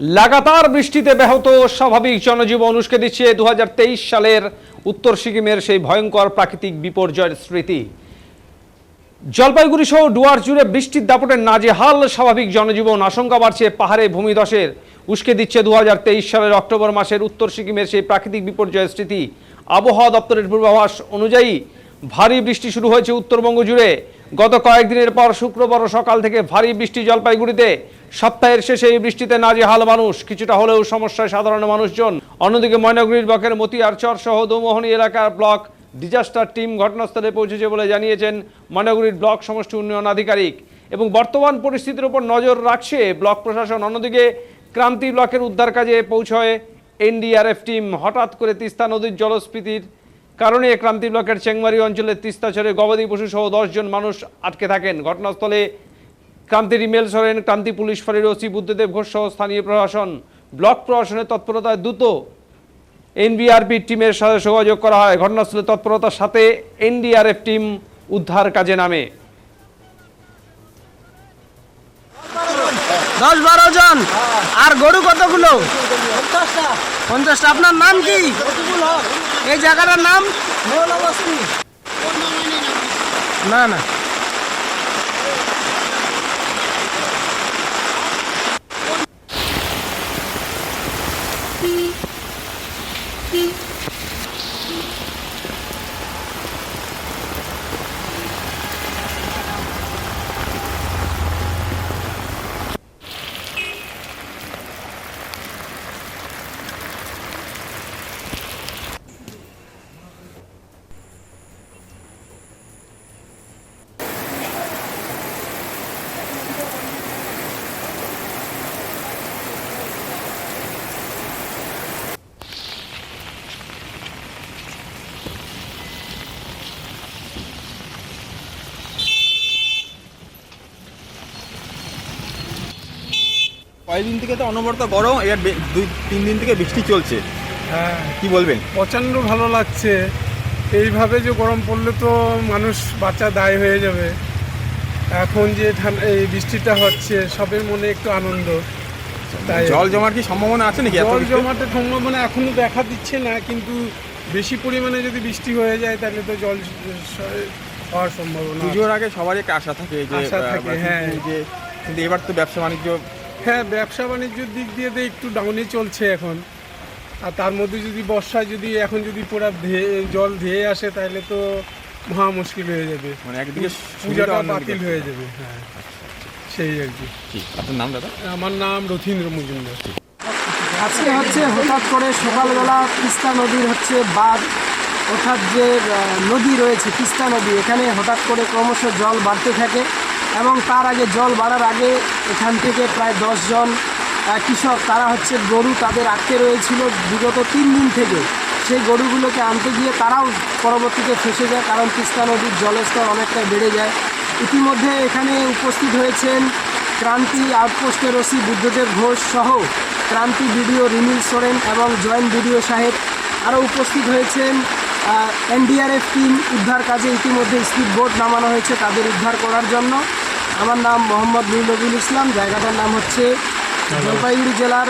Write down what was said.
লাগাতার বৃষ্টিতে ব্যাহত স্বাভাবিক জনজীবন উস্কে দিচ্ছে দু হাজার তেইশ সালের উত্তর সিকিমের সেই ভয়ঙ্কর প্রাকৃতিক বিপর্যয়ের স্মৃতি। জলপাইগুড়ি সহ ডুয়ার জুড়ে বৃষ্টির দাপটে নাজেহাল স্বাভাবিক জনজীবন, আশঙ্কা বাড়ছে পাহাড়ে ভূমিধসের। উস্কে দিচ্ছে দু হাজার তেইশ সালের অক্টোবর মাসের উত্তর সিকিমের সেই প্রাকৃতিক বিপর্যয়ের স্মৃতি। আবহাওয়া দপ্তরের পূর্বাভাস অনুযায়ী ভারী বৃষ্টি শুরু হয়েছে উত্তরবঙ্গ জুড়ে। গত কয়েকদিনের পর শুক্রবার সকাল থেকে ভারী বৃষ্টি জলপাইগুড়িতে। সপ্তাহের শেষে এই বৃষ্টিতে নাজেহাল মানুষ। কিছুটা হলেও সমস্যায় সাধারণ মানুষজন। অন্যদিকে ময়নাগুড়ির ব্লকের মতিয়ারচর সহ দৌমোহনী এলাকার ব্লক ডিজাস্টার টিম ঘটনাস্থলে পৌঁছেছে বলে জানিয়েছেন ময়নাগুড়ির ব্লক সমষ্টি উন্নয়ন আধিকারিক। এবং বর্তমান পরিস্থিতির উপর নজর রাখছে ব্লক প্রশাসন। অন্যদিকে ক্রান্তি ব্লকের উদ্ধার কাজে পৌঁছয় এনডিআরএফ টিম। হঠাৎ করে তিস্তা নদীর জলস্ফীতির কারণে ক্রান্তি ব্লকের চেংমারি অঞ্চলের তিস্তাচরে গবাদি পশু সহ দশজন মানুষ আটকে থাকেন। ঘটনাস্থলে ক্রান্তির ইমেল সরেন ক্রান্তি পুলিশ ফাঁড়ির ওসি বুদ্ধদেব ঘোষ সহ স্থানীয় প্রশাসন। ব্লক প্রশাসনের তৎপরতায় দ্রুত এনবিআরপি টিমের সাথে যোগাযোগ করা হয়। ঘটনাস্থলে তৎপরতার সাথে এনডিআরএফ টিম উদ্ধার কাজে নামে। দশ বারো জন। আর গরু কতগুলো? পঞ্চাশটা। আপনার নাম কি? এই জায়গাটার নাম? না না। কয়েকদিন থেকে তো অনবরত গরম এবার দুই তিন দিন থেকে বৃষ্টি চলছে হ্যাঁ কি বলবেন প্রচণ্ড ভালো লাগছে এইভাবে যে গরম পড়লে তো মানুষ বাচ্চা দায় হয়ে যাবে এখন যে ঠান্ডা এই বৃষ্টিটা হচ্ছে সবের মনে একটু আনন্দ তাই জল জমার কি সম্ভাবনা আছে নাকি জল? জমাতে সম্ভাবনা এখনও দেখা দিচ্ছে না কিন্তু বেশি পরিমাণে যদি বৃষ্টি হয়ে যায় তাহলে তো জল হওয়ার সম্ভাবনা। পুজোর আগে সবারই একটা আশা থাকে যে আশা থাকে, হ্যাঁ। যে কিন্তু এবার তো ব্যবসা বাণিজ্য হ্যাঁ ব্যবসা বাণিজ্যের দিক দিয়ে তো একটু ডাউনে চলছে এখন। আর তার মধ্যে যদি বর্ষায় যদি এখন যদি পুরা ধেয়ে জল ধেয়ে আসে তাহলে তো মহা মুশকিল হয়ে যাবে। মানে একদিকে পূজাটা বাতিল হয়ে যাবে হ্যাঁ। সেই আর কি। কি আপনার নাম দাদা? আমার নাম রথীন্দ্র মজুমদার। আজকে হচ্ছে হঠাৎ করে সকালবেলা তিস্তা নদীর হচ্ছে বাঁধ অর্থাৎ যে নদী রয়েছে তিস্তা নদী এখানে হঠাৎ করে ক্রমশ জল বাড়তে থাকে। এবং তার আগে জল বাড়ার আগে এখান থেকে প্রায় দশজন কৃষক, তারা হচ্ছে গরু তাদের আটকে রয়েছিল বিগত তিন দিন থেকে। সেই গরুগুলোকে আনতে গিয়ে তারাও পরবর্তীতে ফেসে যায় কারণ তিস্তা নদীর জলস্তর অনেকটা বেড়ে যায়। ইতিমধ্যে এখানে উপস্থিত হয়েছেন ক্রান্তি আউটপোস্টের ওসি বুদ্ধদেব ঘোষ সহ ক্রান্তি বিডিও রিমিল সোরেন এবং জয়েন্ট বিডিও সাহেব। আরও উপস্থিত হয়েছেন এনডিআরএফ টিম উদ্ধার কাজে ইতিমধ্যে স্পিড বোট নামানো হয়েছে তাদের উদ্ধার করার জন্য। আমার নাম মোহাম্মদ নুরনবুল ইসলাম জায়গাটার নাম হচ্ছে জলপাইগুড়ি জেলার